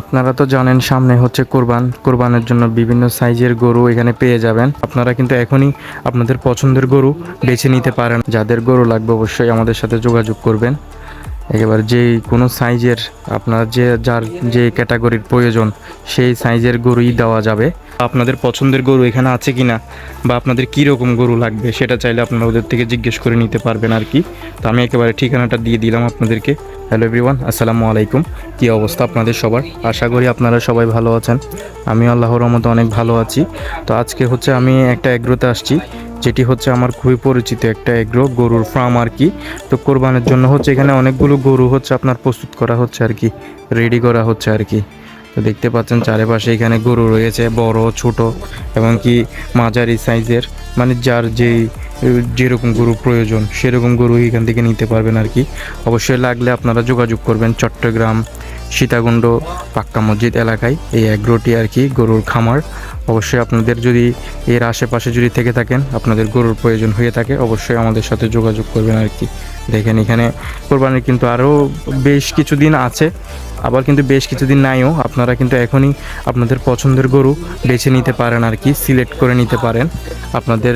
আপনারা তো জানেন সামনে হচ্ছে কোরবান। কোরবানের জন্য বিভিন্ন সাইজের গরু এখানে পেয়ে যাবেন। আপনারা কিন্তু এখনই আপনাদের পছন্দের গরু বেছে নিতে পারেন। যাদের গরু লাগবে অবশ্যই আমাদের সাথে যোগাযোগ করবেন। একেবারে যে কোনো সাইজের আপনার যে, যার যে ক্যাটাগরির প্রয়োজন, সেই সাইজের গরুই দেওয়া যাবে। আপনাদের পছন্দের গরু এখানে আছে কিনা বা আপনাদের কী রকম গরু লাগবে সেটা চাইলে আপনারা ওদের থেকে জিজ্ঞেস করে নিতে পারবেন আর কি। তো আমি একেবারে ঠিকানাটা দিয়ে দিলাম আপনাদেরকে। হ্যালো এভরিওয়ান আসসালামু আলাইকুম। কী অবস্থা আপনাদের সবার? আশা করি আপনারা সবাই ভালো আছেন। আমি আল্লাহর রহমতে অনেক ভালো আছি। তো আজকে হচ্ছে আমি একটা এগ্রোতে আসছি, যেটি হচ্ছে আমার খুবই পরিচিত একটা এগ্রো, গরুর ফার্ম আর কি। তো কোরবানের জন্য হচ্ছে এখানে অনেকগুলো গরু হচ্ছে আপনার প্রস্তুত করা হচ্ছে আর কি রেডি করা হচ্ছে আর কি। তো দেখতে পাচ্ছেন চারিপাশে এখানে গরু রয়েছে, বড়, ছোট, এবং কি মাঝারি সাইজের মানে যার যেই যেরকম গরু প্রয়োজন, সেরকম গরু এখান থেকে নিতে পারবেন আর কি। অবশ্যই লাগলে আপনারা যোগাযোগ করবেন চট্টগ্রাম, সীতাকুণ্ড, পাক্কা মসজিদ এলাকায়, এই অ্যাগ্রোটি আর কি, গরুর খামার। অবশ্যই আপনাদের যদি এর আশেপাশে যদি থেকে থাকেন, আপনাদের গরুর প্রয়োজন হয়ে থাকে, অবশ্যই আমাদের সাথে যোগাযোগ করবেন আর কি। দেখেন এখানে কোরবানির কিন্তু আরও বেশ কিছুদিন আছে। আবার কিন্তু বেশ কিছুদিন নাইও, আপনারা কিন্তু এখনই আপনাদের পছন্দের গরু বেছে নিতে পারেন আর কি, সিলেক্ট করে নিতে পারেন। আপনাদের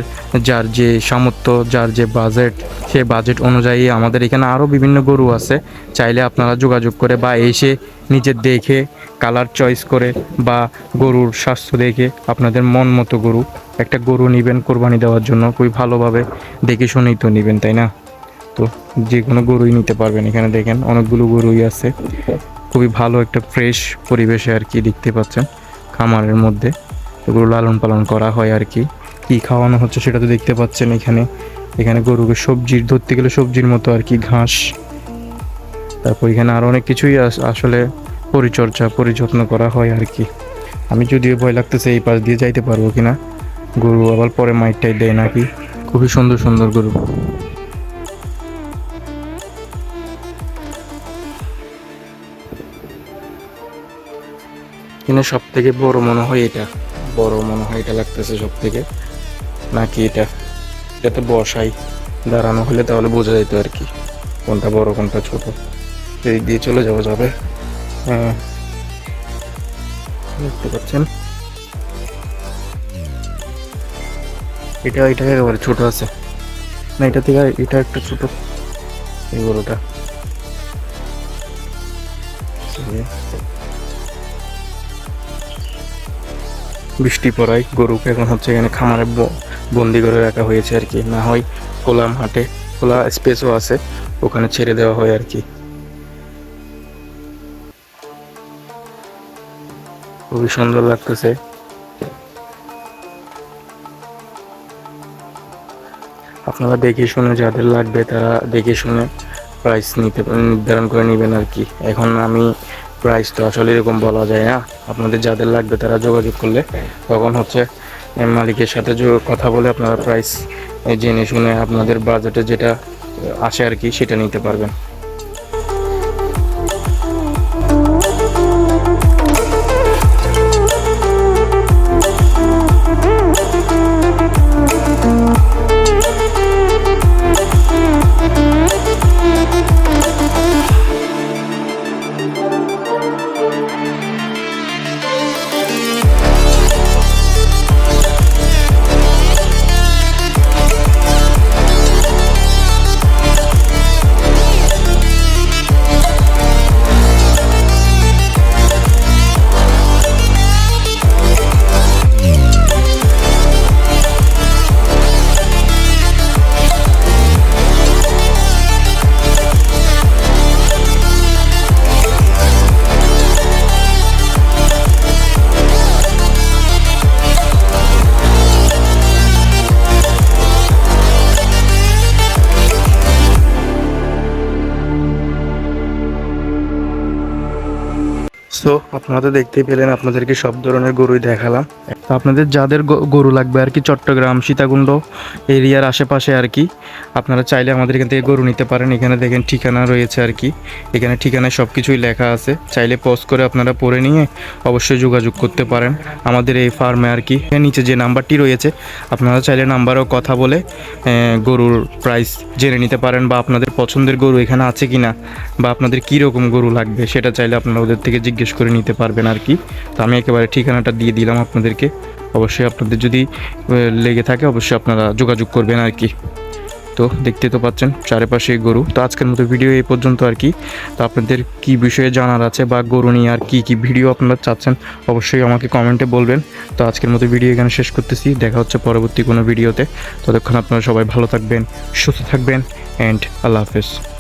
যার যে সামর্থ্য, যার যে বাজেট সেই বাজেট অনুযায়ী আমাদের এখানে আরও বিভিন্ন গরু আছে। চাইলে আপনারা যোগাযোগ করে বা এসে নিজে দেখে কালার চয়েস করে বা গরুর স্বাস্থ্য দেখে আপনাদের মন মতো গরু, একটা গরু নেবেন কোরবানি দেওয়ার জন্য, খুবই ভালোভাবে দেখে শুনেই তো নেবেন, তাই না? তো যে কোনো গরুই নিতে পারবেন এখানে দেখেন, অনেকগুলো গরুই আছে। খুবই ভালো একটা ফ্রেশ পরিবেশে আর কি দেখতে পাচ্ছেন খামারের মধ্যে। এগুলো লালন পালন করা হয় আর কি। কী খাওয়ানো হচ্ছে সেটা তো দেখতে পাচ্ছেন এখানে। এখানে গরুকে সবজির, ধরতে গেলে সবজির মতো আর কি ঘাস। তারপর এখানে আরও অনেক কিছুই আস- আসলে পরিচর্যা, পরিযত্ন করা হয় আর কি। আমি যদিও ভয় লাগতেছে এই পাশ দিয়ে যাইতে পারব কিনা। গরু আবার পরে মাইকটাই দেয় নাকি? খুবই সুন্দর সুন্দর গরু। কিন্তু সব থেকে বড় মনে হয় এটা। বড় মনে হয় এটা লাগতেছে সব থেকে নাকি এটা এটাতে বসাই, দাঁড়ানো হলে তাহলে বোঝা যেত আর কি, কোনটা বড়, কোনটা ছোট। এই দিয়ে চলে যাওয়া যাবে। হ্যাঁ। দেখতে পাচ্ছেন? এটা এটা একেবারে ছোট আছে। না, এটা থেকে এটা একটা ছোট, এই গরুটা বৃষ্টি পড়ায় গরুকে এখন হচ্ছে এখানে খামারে বন্দি করে রাখা হয়েছে আর কি। না হয় খোলা মাঠে, খোলা স্পেসও আছে, ওখানে ছেড়ে দেওয়া হয় আর কি। খুবই সুন্দর লাগতেছে। আপনারা দেখে শুনে যাদের লাগবে তারা দেখে শুনে প্রাইস নিতে নির্ধারণ করে নেবেন আর কি। এখন আমি প্রাইস তো আসলে এরকম বলা যায় না। আপনাদের যাদের লাগবে তারা যোগাযোগ করলে তখন হচ্ছে মালিকের সাথে কথা বলে আপনারা প্রাইস জেনে শুনে আপনাদের বাজেটে যেটা আসে আর কি, সেটা নিতে পারবেন। সো আপনারা তো দেখতেই পেলেন, আপনাদেরকে সব ধরনের গরুই দেখালাম। তো আপনাদের যাদের গরু লাগবে আর কি, চট্টগ্রাম, সীতাকুণ্ড এরিয়ার আশেপাশে আর কি, আপনারা চাইলে আমাদের এখান থেকে গরু নিতে পারেন। এখানে দেখেন ঠিকানা রয়েছে আর কি। এখানে ঠিকানায় সব কিছুই লেখা আছে। চাইলে পজ করে আপনারা পড়ে নিয়ে অবশ্যই যোগাযোগ করতে পারেন আমাদের এই ফার্মে আর কি। নিচে যে নাম্বারটি রয়েছে, আপনারা চাইলে নাম্বারেও কথা বলে গরুর প্রাইস জেনে নিতে পারেন বা আপনাদের পছন্দের গরু এখানে আছে কি না বা আপনাদের কীরকম গরু লাগবে সেটা চাইলে আপনারা ওদের থেকে জিজ্ঞেস করে নিতে পারবেন আর কি। তো আমি একেবারে ঠিকানাটা দিয়ে দিলাম আপনাদেরকে। অবশ্যই আপনাদের যদি লেগে থাকে অবশ্যই আপনারা যোগাযোগ করবেন আর কি। তো দেখতে তো পাচ্ছেন চারিপাশে গরু। তো আজকের মতো ভিডিও এই পর্যন্ত আর কি। তো আপনাদের কি বিষয়ে জানার আছে বা গরু নিয়ে আর কি কি ভিডিও আপনারা চাচ্ছেন অবশ্যই আমাকে কমেন্টে বলবেন। তো আজকের মতো ভিডিও এখানে শেষ করতেছি। দেখা হচ্ছে পরবর্তী কোনো ভিডিওতে। ততক্ষণ আপনারা সবাই ভালো থাকবেন, সুস্থ থাকবেন অ্যান্ড আল্লাহ হাফেজ।